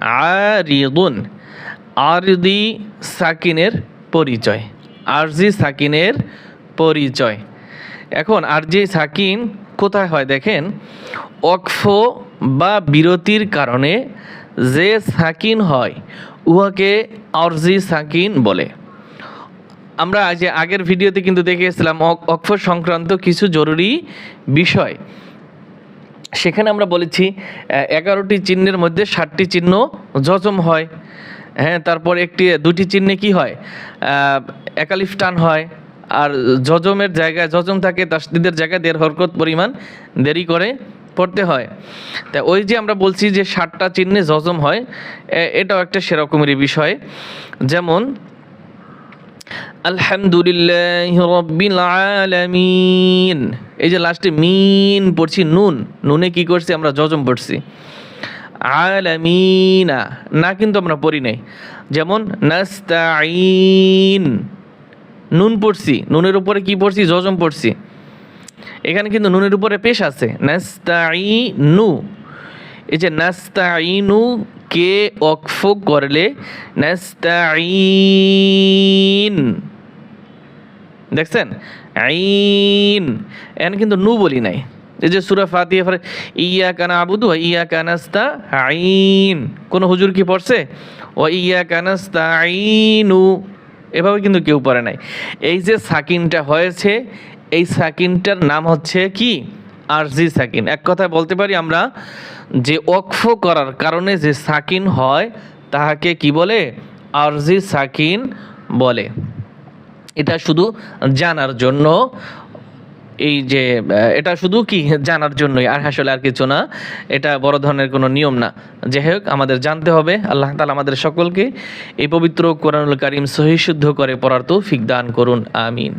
আরিদুন আরদি সাকিনের পরিচয়, আরজি সাকিনের পরিচয়। এখন আরজি সাকিন কোথায় হয় দেখেন? অক্ফ বা বিরতির কারণে যে সাকিন হয়, উহাকে আরজি সাকিন বলে। আমরা যে আগের ভিডিওতে কিন্তু দেখে এসেছিলাম অক- অক্ষ সংক্রান্ত কিছু জরুরি বিষয়। সেখানে আমরা বলেছি এগারোটি চিহ্নের মধ্যে ষাটটি চিহ্ন জজম হয়। হ্যাঁ তারপর একটি, দুটি চিহ্নে কি হয়? একালিফ টান হয়। আর যজমের জায়গায়, যজম থাকে, তাসদিদের জায়গায় দেড় হরকত পরিমাণ দেরি করে পড়তে হয়। তা ওই যে আমরা বলছি যে ষাটটা চিহ্নে যজম হয় এটাও একটা সেরকমেরই বিষয়। যেমন আলহামদুলিল্লাহ রব্বিল আলামিন। এই যে লাস্টে মিন পড়ছি, নুন। নুনে কি করছি আমরা? জজম পড়ছি। আলামিনা। না কিন্তু আমরা পড়ি নাই। যেমন নাস্তাইন নুন পড়ছি। নুনের উপরে কি পড়ছি? যজম পড়ছি। এখানে কিন্তু নুনের উপরে পেশ আছে। নাস্তাইনু এই যে নাস্তাইনু কে অক্ফ করলে? দেখছেন? আইন এন কিন্তু নু বলি নাই। এই যে সুরা ফাতিহা পরে ইয়া কানা আবুদু ইয়া কানাস্তা আইন কোন হুজুর কি পড়ছে? ও ইয়া কানাস্তা আইনু এভাবে কিন্তু কেউ পড়ে নাই। এই যে সাকিনটা হয়েছে, এই সাকিনটার নাম হচ্ছে কি? আরজি সাকিন। এক কথায় বলতে পারি আমরা যে অক্ফ করার কারণে যে সাকিন হয়, তাহাকে কি বলে? আরজি সাকিন বলে। এটা শুধু জানার জন্য। এই যে এটা শুধু কি জানার জন্যই? আর আসলে আর কিছু না। এটা বড় ধরনের কোনো নিয়ম না। যাই হোক, আমাদের জানতে হবে। আল্লাহ তালা আমাদের সকলকে এই পবিত্র কোরআনুল কারিম সহিশুদ্ধ করে পড়ার তৌফিক দান করুন। আমিন।